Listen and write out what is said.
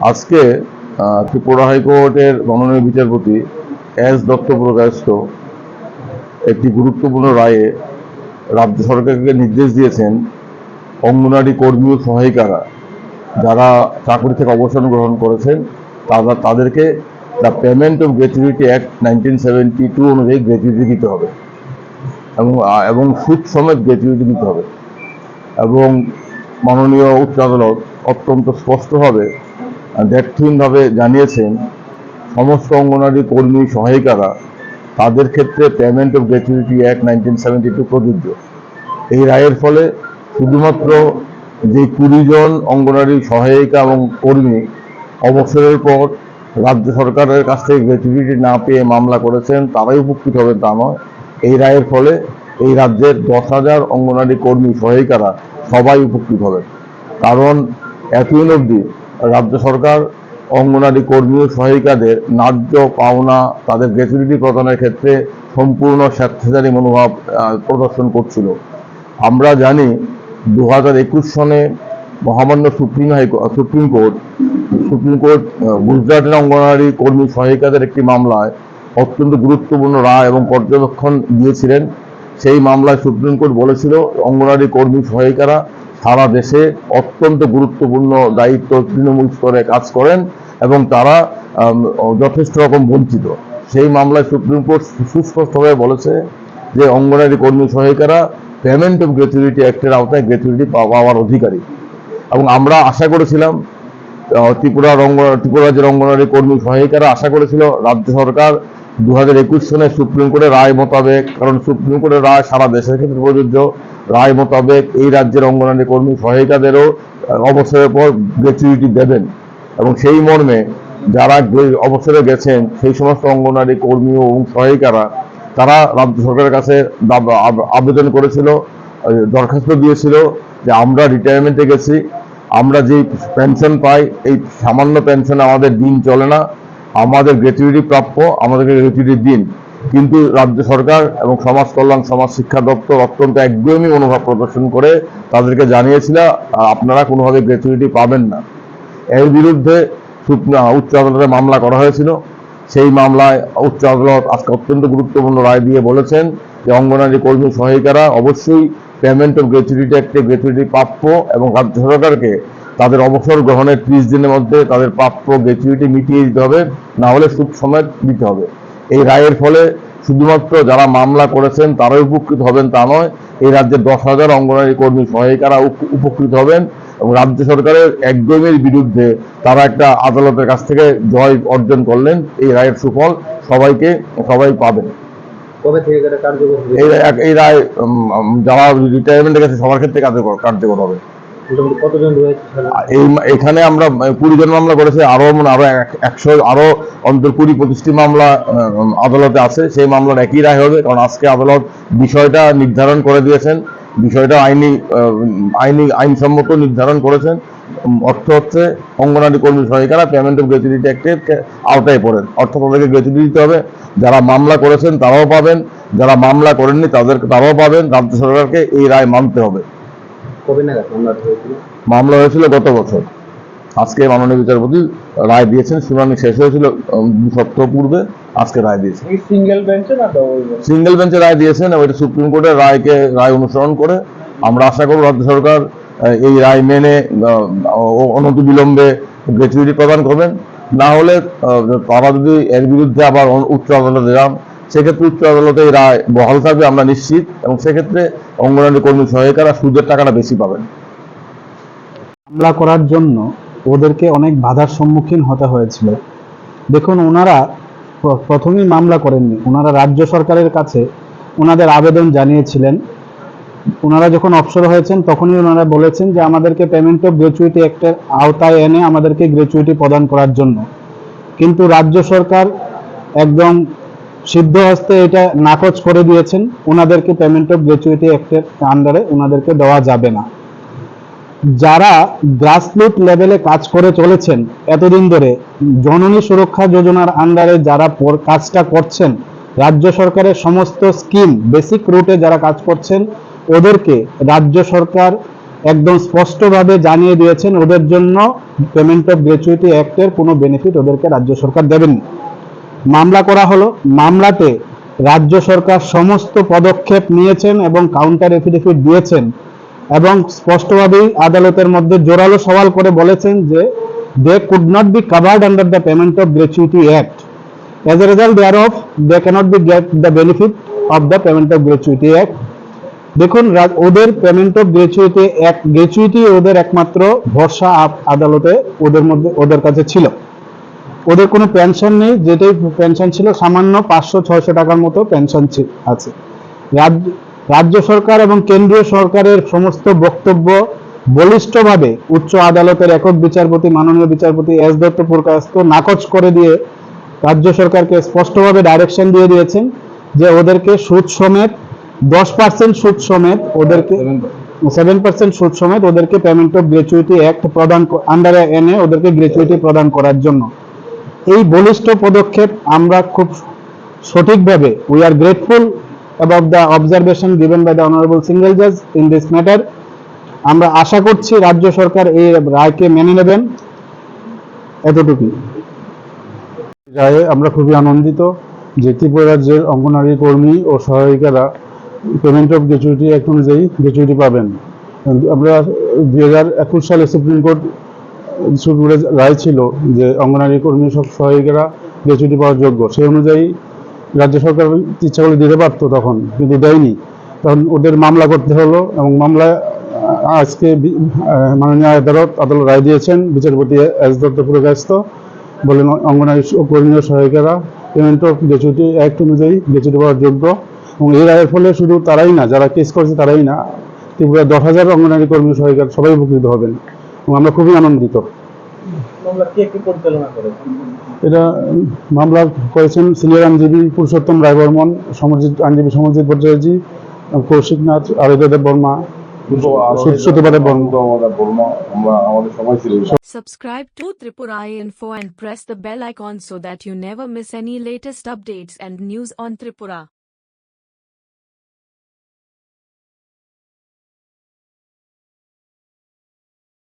আজকে ত্রিপুরা হাইকোর্টের মাননীয় বিচারপতি এস দত্ত প্রকাশিত একটি গুরুত্বপূর্ণ রায়ে রাজ্য সরকারকে নির্দেশ দিয়েছেন অঙ্গনারী কর্মী ও সহায়িকারা যারা চাকরি থেকে অবসর গ্রহণ করেছেন, তারা তাদেরকে the payment of gratuity act nineteen seventy two অনুযায়ী গ্র্যাচুইটি দিতে হবে এবং এবং সুদ সমেত গ্র্যাচুইটি দিতে হবে এবং মাননীয় উচ্চ আদালত অত্যন্ত স্পষ্টভাবে দ্ব্যর্থহীনভাবে জানিয়েছেন, সমস্ত অঙ্গনারী কর্মী, সহায়িকারা, তাদের ক্ষেত্রে payment of gratuity act nineteen seventy two প্রযোজ্য। এই রায়ের ফলে শুধুমাত্র যে কুড়ি জন অঙ্গনারী সহায়িকা এবং কর্মী অবসরের পর রাজ্য সরকারের কাছ থেকে গ্র্যাচুইটি না পেয়ে মামলা করেছেন, তারাই উপকৃত হবেন তা নয়। এই রায়ের ফলে এই রাজ্যের দশ হাজার অঙ্গনারী কর্মী, সহায়িকারা সবাই উপকৃত হবেন কারণ এতদিন অবধি রাজ্য সরকার, অঙ্গনারী কর্মী ও সহায়িকাদের ন্যায্য পাওনা, তাদের গ্র্যাচুইটি প্রদানের ক্ষেত্রে সম্পূর্ণ স্বেচ্ছাচারী মনোভাব প্রদর্শন করছিল। আমরা জানি দু হাজার একুশ সনে মহামান্য supreme high court supreme court supreme court গুজরাটের অঙ্গনারী কর্মী সহায়িকাদের একটি মামলায় অত্যন্ত গুরুত্বপূর্ণ রায় এবং পর্যবেক্ষণ দিয়েছিলেন। সেই মামলায় সুপ্রিম কোর্ট বলেছিল, অঙ্গনারী কর্মী সহায়িকারা সারা দেশে অত্যন্ত গুরুত্বপূর্ণ দায়িত্ব তৃণমূল স্তরে কাজ করেন এবং তারা যথেষ্ট রকম বঞ্চিত। সেই মামলায় সুপ্রিম কোর্ট সুস্পষ্টভাবে বলেছে যে অঙ্গনারী কর্মী সহায়িকারা পেমেন্ট অফ গ্র্যাচুইটি অ্যাক্টের আওতায় গ্র্যাচুইটি পাওয়ার অধিকারী। এবং আমরা আশা করেছিলাম ত্রিপুরার অঙ্গ ত্রিপুরা রাজ্যের অঙ্গনারী কর্মী সহায়িকারা আশা করেছিল রাজ্য সরকার দু হাজার একুশ সনে সুপ্রিম কোর্টের রায় মোতাবেক, কারণ সুপ্রিম কোর্টের রায় সারা দেশের ক্ষেত্রে প্রযোজ্য। রায় মোতাবেক এই রাজ্যের অঙ্গনারী কর্মী সহায়িকাদেরও অবসরের পর গ্র্যাচুইটি দেবেন। এবং সেই মর্মে যারা অবসরে গেছেন, সেই সমস্ত অঙ্গনারী কর্মী ও সহায়িকারা, তারা রাজ্য সরকারের কাছে আবেদন করেছিল দরখাস্ত দিয়েছিল যে আমরা রিটায়ারমেন্টে গেছি, আমরা যে পেনশন পাই, এই সামান্য পেনশন আমাদের দিন চলে না, আমাদের গ্র্যাচুইটি প্রাপ্য, আমাদেরকে গ্র্যাচুইটি দিন। কিন্তু রাজ্য সরকার এবং সমাজ কল্যাণ, সমাজ শিক্ষা দপ্তর অত্যন্ত একদমই মনোভাব প্রদর্শন করে তাদেরকে জানিয়েছিল আপনারা কোনোভাবে গ্র্যাচুইটি পাবেন না। এর বিরুদ্ধে উচ্চ আদালতে মামলা করা হয়েছিল। সেই মামলায় উচ্চ আদালত আজকে অত্যন্ত গুরুত্বপূর্ণ রায় দিয়ে বলেছেন যে অঙ্গনারী কর্মী সহায়িকারা অবশ্যই পেমেন্ট অফ গ্র্যাচুইটি একটি গ্র্যাচুইটি প্রাপ্য এবং রাজ্য সরকারকে তাদের অবসর গ্রহণের ত্রিশ দিনের মধ্যে তাদের প্রাপ্য গ্র্যাচুইটি মিটিয়ে দিতে হবে। না হলে সুদ সমেত দিতে হবে। এই রায়ের ফলে শুধুমাত্র যারা মামলা করেছেন তারাই উপকৃত হবেন তা নয় এই রাজ্যের দশ হাজার অঙ্গনারী কর্মী সহায়িকারা উপ- উপকৃত হবেন এবং রাজ্য সরকারের একদমের বিরুদ্ধে তারা একটা আদালতের কাছ থেকে জয় অর্জন করলেন এই রায়ের সুফল সবাইকে সবাই পাবেন। এই রায়- যারা রিটায়ারমেন্টে গেছে সবার ক্ষেত্রে কার্যকর কার্যকর হবে। এই এখানে আমরা কুড়ি জন মামলা করেছি, আরও মানে আরও এক- একশো, আরও অন্তর কুড়ি, পঁচিশটি মামলা আদালতে আছে। সেই মামলার একই রায় হবে, কারণ আজকে আদালত বিষয়টা নির্ধারণ করে দিয়েছেন। বিষয়টা আইনি আইনি, আইনসম্মত নির্ধারণ করেছেন। অর্থ হচ্ছে অঙ্গনারী কর্মী সহায়িকারা পেমেন্ট অফ গ্র্যাচুইটি অ্যাক্টের আওতায় পড়েন। অর্থাৎ তাদেরকে গ্র্যাচুইটি দিতে হবে। যারা মামলা করেছেন তারাও পাবেন। যারা মামলা করেননি তাদের, তারাও পাবেন। রাজ্য সরকারকে এই রায় মানতে হবে। কবে নাগাদ মামলাটা হয়েছিল? মামলা হয়েছিল গত বছর। আজকে মাননীয় বিচারপতি রায় দিয়েছেন শুনানি শেষ হয়েছিল দু সপ্তাহ পূর্বে আজকে রায় দিয়েছেন। সিঙ্গেল বেঞ্চে না সিঙ্গেল বেঞ্চে রায় দিয়েছেন এবং এটা সুপ্রিম কোর্টের রায়কে রায় অনুসরণ করে। আমরা আশা করব রাজ্য সরকার এই রায় মেনে অনত বিলম্বে গ্র্যাচুইটি প্রদান করবেন। না হলে আহ, তারা যদি এর বিরুদ্ধে আবার উচ্চ আদালতে যান সেক্ষেত্রে উচ্চ আদালতে এই রায় বহাল থাকবে, আমরা নিশ্চিত। এবং সেক্ষেত্রে অঙ্গনারী কর্মী সহায়িকারা সুদের টাকাটা বেশি পাবেন। হামলা করার জন্য ওদেরকে অনেক বাধার সম্মুখীন হতে হয়েছিল। দেখুন, ওনারা প্রথমেই মামলা করেননি। ওনারা রাজ্য সরকারের কাছে ওনাদের আবেদন জানিয়েছিলেন। ওনারা যখন অবসর হয়েছেন, তখনই ওনারা বলেছেন যে, আমাদেরকে পেমেন্ট অফ গ্র্যাচুইটি একটার আওতায় এনে আমাদেরকে গ্র্যাচুইটি প্রদান করার জন্য। কিন্তু রাজ্য সরকার একদম সিদ্ধ হস্তে এটা নাকচ করে দিয়েছেন। ওনাদেরকে পেমেন্ট অফ গ্র্যাচুইটি অ্যাক্টের আন্ডারে ওনাদেরকে দেওয়া যাবে না। যারা গ্রাসরুট লেভেলে কাজ করে চলেছেন, এতদিন ধরে জননী সুরক্ষা যোজনার আন্ডারে যারা কাজটা করছেন, রাজ্য সরকারের সমস্ত স্কিম বেসিক রুটে যারা কাজ করছেন, ওদেরকে রাজ্য সরকার একদম স্পষ্টভাবে জানিয়ে দিয়েছেন, ওদের জন্য পেমেন্ট অফ গ্র্যাচুইটি অ্যাক্টের কোনো বেনিফিট ওদেরকে রাজ্য সরকার দেবেননি মামলা করা হলো। মামলাতে রাজ্য সরকার সমস্ত পদক্ষেপ নিয়েছেন এবং কাউন্টার এফিডেভিট দিয়েছেন এবং স্পষ্টভাবেই আদালতের মধ্যে জোরালো সওয়াল করে বলেছেন যে they could not be covered under the payment of gratuity act as a result thereof they cannot be get the benefit of the payment of gratuity act দেখুন ওদের পেমেন্ট অফ গ্র্যাচুইটি এক গ্র্যাচুইটি ওদের একমাত্র ভরসা আদালতে ওদের মধ্যে ওদের কাছে ছিল। ওদের কোনো পেনশন নেই যেটাই পেনশন ছিল সামান্য পাঁচশো ছয়শো টাকার মতো পেনশন আছে। রাজ্য সরকার এবং কেন্দ্রীয় সরকারের সমস্ত বক্তব্য বলিষ্ঠভাবে উচ্চ আদালতের একক বিচারপতি মাননীয় বিচারপতি এস দত্ত পুরকাস্ত নাকচ করে দিয়ে রাজ্য সরকারকে স্পষ্টভাবে ডাইরেকশন দিয়ে দিয়েছেন যে ওদেরকে সুদ সমেত দশ পার্সেন্ট সুদ সমেত ওদেরকে সেভেন পার্সেন্ট সুদ সমেত ওদেরকে পেমেন্ট অফ গ্র্যাচুইটি অ্যাক্ট প্রদান আন্ডারে এনে ওদেরকে গ্র্যাচুইটি প্রদান করার জন্য। এই বলিষ্ঠ পদক্ষেপ আমরা খুব সঠিকভাবে we are grateful about the observation given by the honourable single জাজ ইন দিস ম্যাটার আমরা আশা করছি রাজ্য সরকার এই রায়কে মেনে নেবেন। এতটুকুই। রায়ে আমরা খুবই আনন্দিত যে ত্রিপুরা রাজ্যের অঙ্গনারী কর্মী ও সহায়িকারা পেমেন্ট অফ গ্র্যাচুইটি অ্যাক্ট অনুযায়ী গ্র্যাচুইটি পাবেন। আমরা দুই হাজার একুশ সালে সুপ্রিম কোর্ট সুপ্রিম কোর্টের রায় ছিল যে অঙ্গনারী কর্মী সব সহায়িকারা গ্র্যাচুইটি পাওয়ার যোগ্য। সেই অনুযায়ী রাজ্য সরকার ইচ্ছা করে দিতে পারতো তখন, কিন্তু দেয়নি। তখন ওদের মামলা করতে হলো এবং মামলায় আজকে মাননীয় আদালত আদালত রায় দিয়েছেন। বিচারপতি এস দত্ত পুরকাস্ত বলেন, অঙ্গনারী কর্মীয় সহায়িকারা পেমেন্ট অফ গ্র্যাচুইটি অ্যাক্ট অনুযায়ী গ্র্যাচুইটি পাওয়ার যোগ্য এবং এই রায়ের ফলে শুধু তারাই না, যারা কেস করছে তারাই না ত্রিপুরা দশ হাজার অঙ্গনারী কর্মী সহায়িকার সবাই উপকৃত হবেন। আমরা খুবই আনন্দিত। মামলা কে কি পরিচালনা করে এটা মামলা করেছেন সিনিয়র আইনজীবী পুরুষোত্তম রায় বর্মন সমরজিৎ আইনজীবী সমরজিৎ ভট্টাচার্য কৌশিক নাথ আরোগ্যদেব বর্মা সুতপাদেব বর্মা। আমাদের বর্মা আমরা আমাদের সবাই ছিল Subscribe to Tripura Info and press the bell icon so that you never miss any latest updates and news on Tripura.